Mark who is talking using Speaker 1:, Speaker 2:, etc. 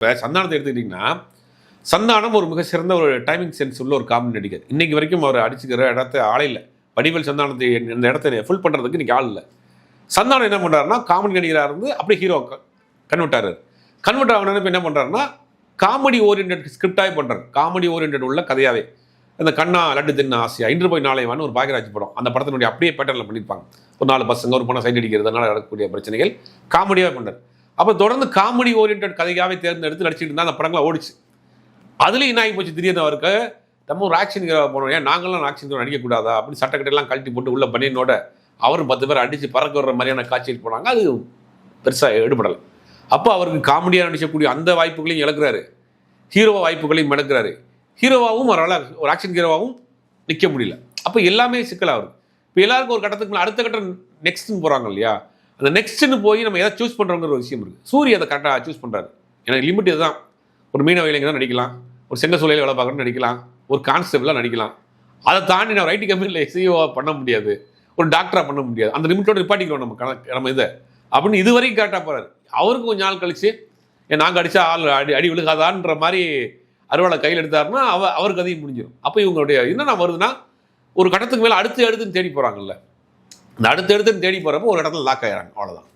Speaker 1: இப்போ சந்தானத்தை எடுத்துக்கிட்டிங்கன்னா சந்தானம் ஒரு மிக சிறந்த ஒரு டைமிங் சென்ஸ் உள்ள ஒரு காமெடி நடிகர். இன்னைக்கு வரைக்கும் அவர் அடிச்சுக்கிற இடத்த ஆளே இல்லை. வடிவேல் சந்தானத்தை இந்த இடத்த ஃபுல் பண்ணுறதுக்கு இன்னைக்கு ஆள் இல்லை. சந்தானம் என்ன பண்ணுறாருன்னா காமெடி நடிகராக இருந்து அப்படியே ஹீரோ கன்வெர்ட் ஆகிறார். கன்வெர்ட் ஆகணும்னு இப்போ என்ன பண்ணுறாருன்னா காமெடி ஓரியன்ட் ஸ்கிரிப்டாகவே பண்ணுறாரு காமெடி ஓரியன்ட் உள்ள கதையாகவே அந்த கண்ணா லட்டு தின்ன ஆசையா இன்று போய் நாளை ஒரு பாக்கியராஜ் படம். அந்த படத்தினுடைய அப்படியே பேட்டர்னில் பண்ணியிருப்பாங்க ஒரு நாலு பசங்க ஒரு பணம் சைட் அடிக்கிறதுனால நடக்கக்கூடிய பிரச்சனைகள் காமெடியாக பண்ணுறாரு அப்போ தொடர்ந்து காமெடி ஓரியன்ட் கதையாகவே தேர்ந்தெடுத்து நடிச்சிட்டு இருந்தால் அந்த படங்களாக ஓடிச்சு. அதுலேயும் என்ன ஆகி போச்சு? திடீர்னு அவருக்கு நம்ம ஒரு ஆக்ஷன் ஹீரோ போனோம். ஏன் நாங்களாம் ஆக்ஷன் ஹீரோ நடிக்கக்கூடாதா? அப்படின்னு சட்டக்கட்டெல்லாம் கழட்டி போட்டு உள்ள பனியனோட அவரும் பத்து பேர் அடித்து பறக்க வர்ற மாதிரியான காட்சியில் போனாங்க. அது பெருசாக எடுபடலை. அப்போ அவருக்கு காமெடியாக நடிக்கக்கூடிய அந்த வாய்ப்புகளையும் இழக்கிறாரு. ஹீரோ வாய்ப்புகளையும் இழக்கிறாரு ஹீரோவாகவும் அவரால் ஒரு ஆக்ஷன் ஹீரோவாகவும் நிற்க முடியல. அப்போ எல்லாமே சிக்கலாக வருது இப்போ எல்லாருக்கும் ஒரு கட்டத்துக்கு அடுத்த கட்டம் நெக்ஸ்ட்னு போகிறாங்க இல்லையா? அந்த நெக்ஸ்ட்னு போய் நம்ம எதை சூஸ் பண்ணுறோங்கிற ஒரு விஷயம் இருக்குது சூரிய அதை கரெக்டாக சூஸ் பண்ணுறாரு எனக்கு லிமிட் இதுதான். ஒரு மீனவ இளைஞர் நடிக்கலாம். ஒரு செங்க சூழலில் வேலை பார்க்கணும்னு நடிக்கலாம். ஒரு கான்ஸ்டபிளாக நடிக்கலாம். அதை தாண்டி நான் ஐடி கம்பெனியில் எஸ்இஓ பண்ண முடியாது. ஒரு டாக்டராக பண்ண முடியாது. அந்த லிமிட்டோட நிப்பாட்டிக்கிறோம் நம்ம கணக்கு நம்ம இதை. அப்படின்னு இது வரைக்கும் கரெக்டாக போகிறாரு அவருக்கு கொஞ்சம் நாள் கழிச்சு ஏன் நாங்கள் அடித்தா ஆள் அடி அடி விழுகாதான்ற மாதிரி அறுவாளை கையில் எடுத்தாருன்னா அவ அவருக்கு அதையும் முடிஞ்சிடும் அப்போ இவங்களுடைய என்னென்ன வருதுன்னா ஒரு கட்டத்துக்கு மேலே அடுத்து அடுத்துன்னு தேடி போகிறாங்கல்ல இந்த அடுத்தடுத்து தேடி போகிறப்போ ஒரு இடத்துல லாக் ஆகிறாங்க அவ்வளோதான்